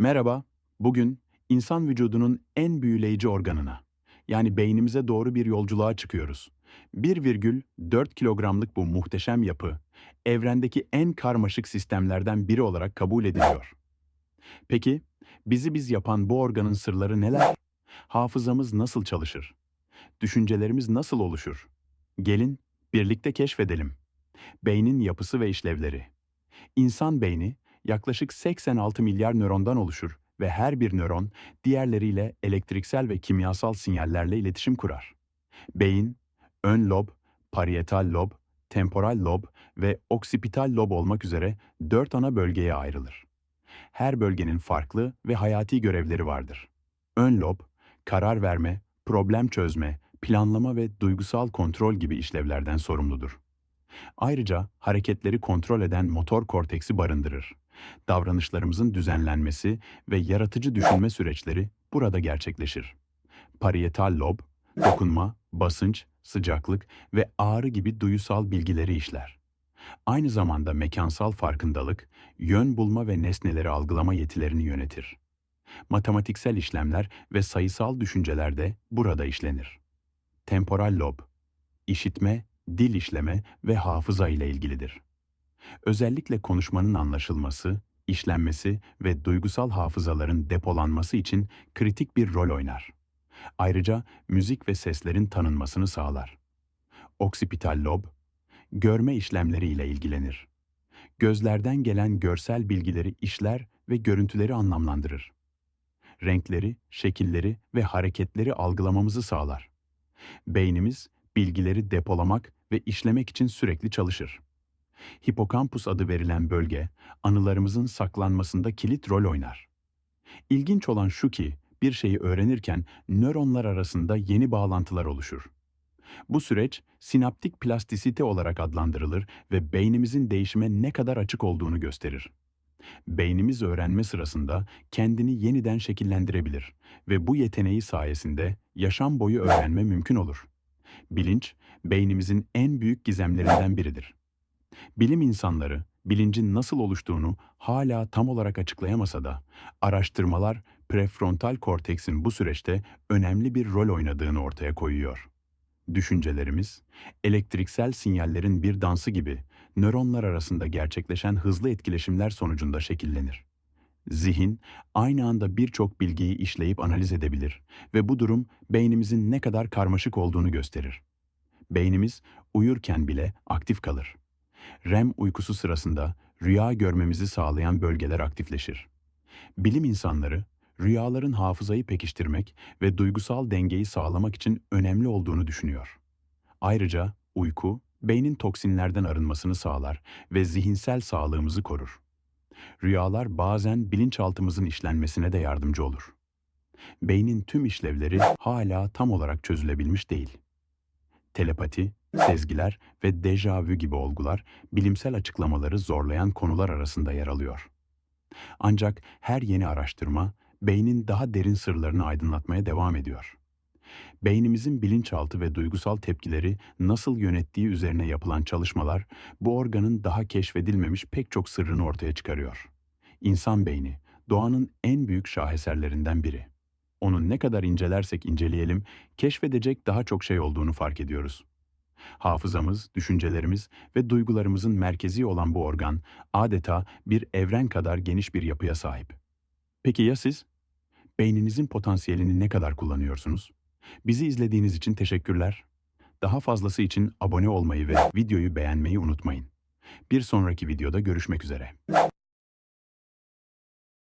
Merhaba, bugün insan vücudunun en büyüleyici organına, yani beynimize doğru bir yolculuğa çıkıyoruz. 1,4 kilogramlık bu muhteşem yapı, evrendeki en karmaşık sistemlerden biri olarak kabul ediliyor. Peki, bizi biz yapan bu organın sırları neler? Hafızamız nasıl çalışır? Düşüncelerimiz nasıl oluşur? Gelin, birlikte keşfedelim. Beynin yapısı ve işlevleri. İnsan beyni yaklaşık 86 milyar nörondan oluşur ve her bir nöron diğerleriyle elektriksel ve kimyasal sinyallerle iletişim kurar. Beyin, ön lob, parietal lob, temporal lob ve oksipital lob olmak üzere dört ana bölgeye ayrılır. Her bölgenin farklı ve hayati görevleri vardır. Ön lob, karar verme, problem çözme, planlama ve duygusal kontrol gibi işlevlerden sorumludur. Ayrıca hareketleri kontrol eden motor korteksi barındırır. Davranışlarımızın düzenlenmesi ve yaratıcı düşünme süreçleri burada gerçekleşir. Parietal lob, dokunma, basınç, sıcaklık ve ağrı gibi duyusal bilgileri işler. Aynı zamanda mekansal farkındalık, yön bulma ve nesneleri algılama yetilerini yönetir. Matematiksel işlemler ve sayısal düşünceler de burada işlenir. Temporal lob, işitme, dil işleme ve hafıza ile ilgilidir. Özellikle konuşmanın anlaşılması, işlenmesi ve duygusal hafızaların depolanması için kritik bir rol oynar. Ayrıca müzik ve seslerin tanınmasını sağlar. Oksipital lob, görme işlemleri ile ilgilenir. Gözlerden gelen görsel bilgileri işler ve görüntüleri anlamlandırır. Renkleri, şekilleri ve hareketleri algılamamızı sağlar. Beynimiz bilgileri depolamak ve işlemek için sürekli çalışır. Hipokampus adı verilen bölge, anılarımızın saklanmasında kilit rol oynar. İlginç olan şu ki, bir şeyi öğrenirken nöronlar arasında yeni bağlantılar oluşur. Bu süreç sinaptik plastisite olarak adlandırılır ve beynimizin değişime ne kadar açık olduğunu gösterir. Beynimiz öğrenme sırasında kendini yeniden şekillendirebilir ve bu yeteneği sayesinde yaşam boyu öğrenme mümkün olur. Bilinç, beynimizin en büyük gizemlerinden biridir. Bilim insanları, bilincin nasıl oluştuğunu hala tam olarak açıklayamasa da, araştırmalar prefrontal korteksin bu süreçte önemli bir rol oynadığını ortaya koyuyor. Düşüncelerimiz, elektriksel sinyallerin bir dansı gibi nöronlar arasında gerçekleşen hızlı etkileşimler sonucunda şekillenir. Zihin, aynı anda birçok bilgiyi işleyip analiz edebilir ve bu durum beynimizin ne kadar karmaşık olduğunu gösterir. Beynimiz uyurken bile aktif kalır. REM uykusu sırasında rüya görmemizi sağlayan bölgeler aktifleşir. Bilim insanları, rüyaların hafızayı pekiştirmek ve duygusal dengeyi sağlamak için önemli olduğunu düşünüyor. Ayrıca uyku, beynin toksinlerden arınmasını sağlar ve zihinsel sağlığımızı korur. Rüyalar bazen bilinçaltımızın işlenmesine de yardımcı olur. Beynin tüm işlevleri hala tam olarak çözülebilmiş değil. Telepati, sezgiler ve dejavü gibi olgular bilimsel açıklamaları zorlayan konular arasında yer alıyor. Ancak her yeni araştırma beynin daha derin sırlarını aydınlatmaya devam ediyor. Beynimizin bilinçaltı ve duygusal tepkileri nasıl yönettiği üzerine yapılan çalışmalar bu organın daha keşfedilmemiş pek çok sırrını ortaya çıkarıyor. İnsan beyni, doğanın en büyük şaheserlerinden biri. Onu ne kadar incelersek inceleyelim, keşfedecek daha çok şey olduğunu fark ediyoruz. Hafızamız, düşüncelerimiz ve duygularımızın merkezi olan bu organ adeta bir evren kadar geniş bir yapıya sahip. Peki ya siz? Beyninizin potansiyelini ne kadar kullanıyorsunuz? Bizi izlediğiniz için teşekkürler. Daha fazlası için abone olmayı ve videoyu beğenmeyi unutmayın. Bir sonraki videoda görüşmek üzere.